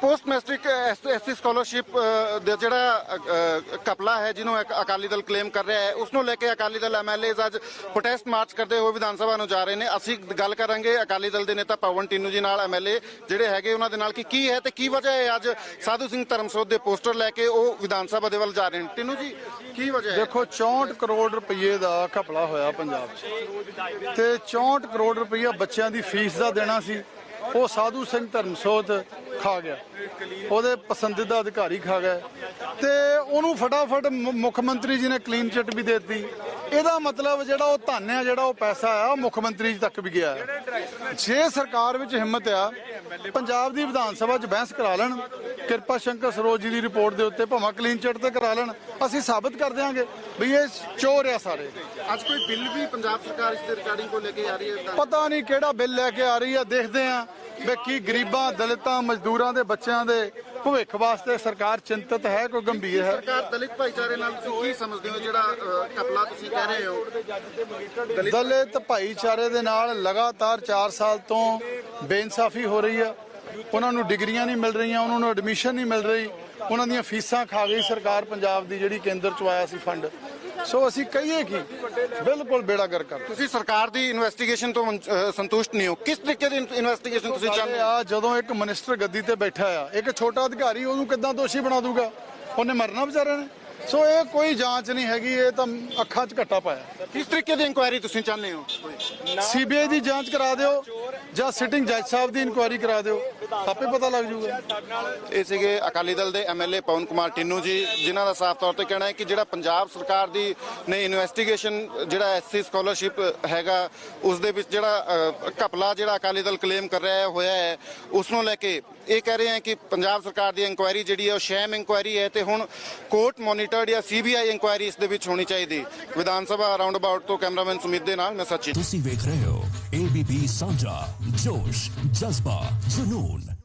Post matric SC scholarship ਦਾ ਜਿਹੜਾ ਅ, ਕਪਲਾ ਹੈ ਜਿਹਨੂੰ ਅਕਾਲੀ ਦਲ ਕਲੇਮ ਕਰ ਰਿਹਾ ਹੈ ਉਸ ਨੂੰ ਲੈ ਕੇ ਅਕਾਲੀ ਦਲ ਐਮਐਲਏਜ਼ ਅੱਜ ਪ੍ਰੋਟੈਸਟ ਮਾਰਚ ਕਰਦੇ ਹੋਏ ਵਿਧਾਨ ਸਭਾ ਨੂੰ ਜਾ ਰਹੇ ਨੇ। ਅਸੀਂ ਗੱਲ ਕਰਾਂਗੇ ਅਕਾਲੀ ਦਲ ਦੇ ਨੇਤਾ ਪਵਨ ਟਿੰਨੂ ਜੀ ਨਾਲ ਐਮਐਲਏ ਜਿਹੜੇ ਹੈਗੇ ਉਹਨਾਂ ਦੇ ਨਾਲ ਕਿ ਕੀ ਹੈ ਤੇ ਕੀ ਵਜ੍ਹਾ ਹੈ ਅੱਜ ਸਾਧੂ ਸਿੰਘ ਧਰਮਸੋਤ ਦੇ ਪੋਸਟਰ ਲੈ ਕੇ ਉਹ ਵਿਧਾਨ ਸਭਾ ਦੇ ਵੱਲ ਜਾ ਰਹੇ ਨੇ। ਟਿੰਨੂ ਜੀ ਕੀ ਵਜ੍ਹਾ ਹੈ? ਦੇਖੋ 64 ਕਰੋੜ ਰੁਪਏ ਦਾ ਘਪਲਾ ਹੋਇਆ ਪੰਜਾਬ 'ਚ। ਤੇ 64 ਕਰੋੜ ਰੁਪਈਆ ਬੱਚਿਆਂ ਦੀ ਫੀਸ ਦਾ ਦੇਣਾ ਸੀ। ਉਹ ਸਾਧੂ ਸਿੰਘ ਧਰਮਸੋਤ ਖਾ ਗਿਆ। ਉਹਦੇ ਪਸੰਦੀਦਾ ਅਧਿਕਾਰੀ ਖਾ ਗਏ ਤੇ ਉਹਨੂੰ ਫਟਾਫਟ ਮੁੱਖ ਮੰਤਰੀ ਜੀ ਨੇ ਕਲੀਨ ਚਿੱਟ ਵੀ ਦੇ ਦਿੱਤੀ। ਇਹਦਾ ਮਤਲਬ ਜਿਹੜਾ ਉਹ ਧਨ ਹੈ ਜਿਹੜਾ ਉਹ ਪੈਸਾ ਆ ਉਹ ਮੁੱਖ ਮੰਤਰੀ ਜੀ ਤੱਕ ਵੀ ਗਿਆ। ਹੈ ਜੇ ਸਰਕਾਰ ਵਿੱਚ ਹਿੰਮਤ ਆ ਪੰਜਾਬ ਦੀ ਵਿਧਾਨ ਸਭਾ 'ਚ ਬਹਿਸ ਕਰਾ ਲੈਣ ਕਿਰਪਾ ਸ਼ੰਕਰ ਸਰੋਜ ਜੀ ਦੀ ਰਿਪੋਰਟ ਦੇ ਉੱਤੇ ਭਾਵੇਂ ਕਲੀਨ ਚਿੱਟ ਤੇ ਕਰਾ ਲੈਣ ਅਸੀਂ ਸਾਬਤ ਕਰ ਦਿਆਂਗੇ ਵੀ ਇਹ ਚੋਰ ਆ ਸਾਰੇ। ਅੱਜ ਕੋਈ ਬਿੱਲ ਵੀ ਪੰਜਾਬ ਸਰਕਾਰ ਇਸ ਦੇ ਰਿਗਾਰਡਿੰਗ ਕੋ ਲੈ ਕੇ ਆ ਰਹੀ ਹੈ ਪਤਾ ਨਹੀਂ ਕਿਹੜਾ ਬਿੱਲ ਲੈ ਕੇ ਆ ਰਹੀ ਆ ਦੇਖਦੇ ਆ। ਵੀ ਕੀ ਗਰੀਬਾਂ ਦਲਿਤਾਂ ਮਜ਼ਦੂਰਾਂ ਦੇ ਬੱਚਿਆਂ ਦੇ ਭਵਿੱਖ ਵਾਸਤੇ ਸਰਕਾਰ ਚਿੰਤਤ ਹੈ ਕੋਈ ਗੰਭੀਰ ਹੈ? ਸਰਕਾਰ ਦਲਿਤ ਭਾਈਚਾਰੇ ਨਾਲ ਤੁਸੀਂ ਕੀ ਸਮਝਦੇ ਹੋ ਜਿਹੜਾ ਕਪਲਾ ਤੁਸੀਂ ਕਹਿ ਰਹੇ ਹੋ? ਦਲਿਤ ਭਾਈਚਾਰੇ ਦੇ ਨਾਲ ਲਗਾਤਾਰ 4 ਸਾਲ ਤੋਂ ਬੇਇਨਸਾਫੀ ਹੋ ਰਹੀ ਆ ਉਹਨਾਂ ਨੂੰ ਡਿਗਰੀਆਂ ਨਹੀਂ ਮਿਲ ਰਹੀਆਂ ਉਹਨਾਂ ਨੂੰ ਐਡਮਿਸ਼ਨ ਨਹੀਂ ਮਿਲ ਰਹੀ। ਉਹਨਾਂ ਦੀਆਂ ਫੀਸਾਂ ਖਾ ਗਈ ਸਰਕਾਰ ਪੰਜਾਬ ਦੀ ਜਿਹੜੀ ਕੇਂਦਰ ਚ ਆਇਆ ਸੀ ਫੰਡ। ਸੋ ਅਸੀਂ ਕਹੀਏ ਕਿ ਬਿਲਕੁਲ ਬੇੜਾ ਗਰ ਕਰ ਤੁਸੀਂ ਸਰਕਾਰ ਦੀ ਇਨਵੈਸਟੀਗੇਸ਼ਨ ਤੋਂ ਸੰਤੁਸ਼ਟ ਨਹੀਂ ਹੋ। ਕਿਸ ਤਰੀਕੇ ਦੀ ਇਨਵੈਸਟੀਗੇਸ਼ਨ ਤੁਸੀਂ ਚਾਹੁੰਦੇ ਆ ਜਦੋਂ ਇੱਕ ਮਿਨਿਸਟਰ ਗੱਦੀ ਤੇ ਬੈਠਾ ਆ ਇੱਕ ਛੋਟਾ ਅਧਿਕਾਰੀ ਉਹਨੂੰ ਕਿੱਦਾਂ ਦੋਸ਼ੀ ਬਣਾ ਦੂਗਾ? ਉਹਨੇ ਮਰਨਾ ਵਿਚਾਰੇ ਨੇ। ਸੋ ਇਹ ਕੋਈ ਜਾਂਚ ਨਹੀਂ ਹੈਗੀ ਇਹ ਤਾਂ ਅੱਖਾਂ 'ਚ ਘੱਟਾ ਪਾਇਆ। ਕਿਸ ਤਰੀਕੇ ਦੀ ਇਨਕੁਆਇਰੀ ਤੁਸੀਂ ਚਾਹੁੰਦੇ ਹੋ? ਸੀਬੀਆਈ ਦੀ ਜਾਂਚ ਕਰਾ ਦਿਓ। ਜਾਂ ਸਿਟਿੰਗ ਜੱਜ ਸਾਹਿਬ ਦੀ ਇਨਕੁਆਇਰੀ ਕਰਾ ਦਿਓ ਆਪੇ ਪਤਾ ਲੱਗ ਜਾਊਗਾ ਇਹ ਸੀਗੇ ਅਕਾਲੀ ਦਲ ਦੇ ਐਮਐਲਏ ਪਵਨ ਕੁਮਾਰ ਟਿੰਨੂ ਜੀ ਜਿਨ੍ਹਾਂ ਦਾ ਸਾਫ਼ ਤੌਰ ਤੇ ਕਹਿਣਾ ਹੈ ਕਿ ਜਿਹੜਾ ਪੰਜਾਬ ਸਰਕਾਰ ਦੀ ਨੇ ਇਨਵੈਸਟੀਗੇਸ਼ਨ ਜਿਹੜਾ ਐਸਸੀ ਸਕਾਲਰਸ਼ਿਪ ਹੈਗਾ ਉਸ ਦੇ ਵਿੱਚ ਜਿਹੜਾ ਅ, ਘਪਲਾ ਜਿਹੜਾ ਅਕਾਲੀ ਦਲ ਕਲੇਮ ਕਰ ਰਿਹਾ ਹੈ ਹੋਇਆ ਹੈ ਉਸ ਨੂੰ ਲੈ ਕੇ ਇਹ ਕਹਿ ਰਹੇ ਹੈ ਕਿ ਪੰਜਾਬ ਸਰਕਾਰ ਦੀ ਇਨਕੁਆਇਰੀ ਜਿਹੜੀ ਹੈ ਉਹ ਸ਼ੈਮ ਇਨਕੁਆਇਰੀ ਹੈ ਤੇ ਹੁਣ ਕੋਰਟ ਮੋਨੀਟਰਡ ਜਾਂ ਸੀਬੀਆਈ ਇਨਕੁਆਇਰੀ ਇਸ ਦੇ ਵਿੱਚ ਹੋਣੀ ਚਾਹੀਦੀ। ਵਿਧਾਨ ਸਭਾ ਰਾਉਂਡ ਅਬਾਊਟ ਤੋਂ ਕੈਮਰਾਮੈਨ ਸੁਮਿਤ ਦੇ ਨਾਲ ਮੈਂ ਸਚਿਨ। ਤੁਸੀਂ ਵੇਖ ਰਹੇ ਹੋ WBB Santa, Josh, Jazba, Junoon.